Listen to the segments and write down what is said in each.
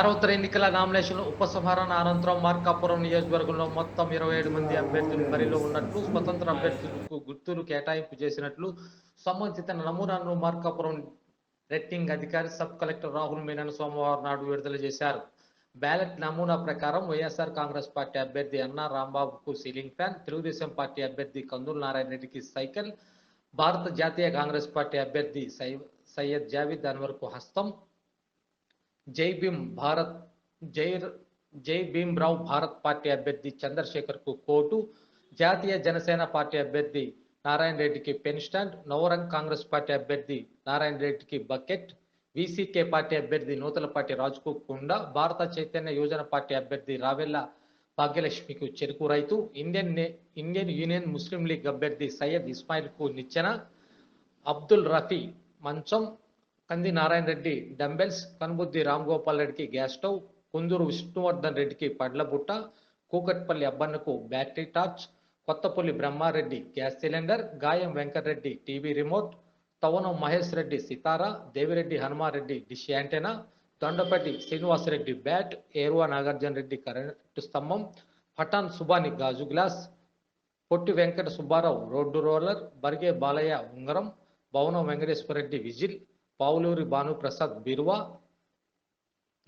సార్వత్రిక ఎన్నికల నామినేషన్ ఉపసంహరణ అనంతరం మార్కాపురం నియోజకవర్గంలో మొత్తం ఇరవై ఏడు మంది అభ్యర్థులు బరిలో ఉన్నట్లు స్వతంత్ర అభ్యర్థులకు గుర్తులు కేటాయింపు చేసినట్లు సంబంధిత నమూనాను మార్కాపురం రెట్టింగ్ అధికారి సబ్ కలెక్టర్ రాహుల్ మీనన్ సోమవారం నాడు విడుదల చేశారు. బ్యాలెట్ నమూనా ప్రకారం వైఎస్ఆర్ కాంగ్రెస్ పార్టీ అభ్యర్థి అన్నా రాంబాబుకు సీలింగ్ ఫ్యాన్ తెలుగుదేశం పార్టీ అభ్యర్థి కందుల నారాయణ రెడ్డికి సైకిల్ భారత జాతీయ కాంగ్రెస్ పార్టీ అభ్యర్థి సై సయ్యద్ జావీద్ అన్వర్కు హస్తం. జై భీమ్ భారత్ జై జై భీమ్రావు భారత్ పార్టీ అభ్యర్థి చంద్రశేఖర్కు కోటు జాతీయ జనసేన పార్టీ అభ్యర్థి నారాయణ రెడ్డికి pen stand Navrang Congress party అభ్యర్థి నారాయణ రెడ్డికి బకెట్ విసికే పార్టీ అభ్యర్థి నూతలపాటి రాజుకు కుండ భారత చైతన్య యోజన పార్టీ అభ్యర్థి రావెల్ల భాగ్యలక్ష్మికి చెరుకు రైతు Indian Indian union Muslim league అభ్యర్థి సయ్యద్ ఇస్మాయిల్కు నిచ్చెన అబ్దుల్ రఫీ మంచం కంది నారాయణ రెడ్డి డంబెల్స్ కనుబుద్ది రామ్ గోపాల్ రెడ్డికి గ్యాస్ స్టవ్ కుందూరు విష్ణువర్ధన్ రెడ్డికి పండ్లబుట్ట Kukatpally అబ్బన్నకు battery torch Kothapalli Brahmareddy gas cylinder Gayam Venkatareddy TV remote Tavanam Mahesh Reddy సితారా Devireddy Hanumareddy dish antenna Dondapalli Srinivasareddy bat Eruva Nagarjuna Reddy current స్తంభం పఠాన్ సుబాని గాజు glass Potti Venkata Subbarao road roller Barige Balayya ఉంగరం Bhavanam Venkateswara Reddy whistle Pavuluri Bhanuprasad బిరువా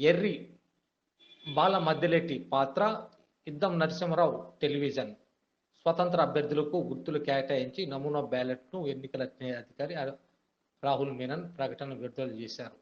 ఎర్రి బాల మద్దెలెట్టి పాత్ర ఇద్దం Narasimharao television. స్వతంత్ర అభ్యర్థులకు గుర్తులు కేటాయించి నమూనా బ్యాలెట్ను ఎన్నికల అధికారి రాహుల్ మీనన్ ప్రకటన విడుదల చేశారు.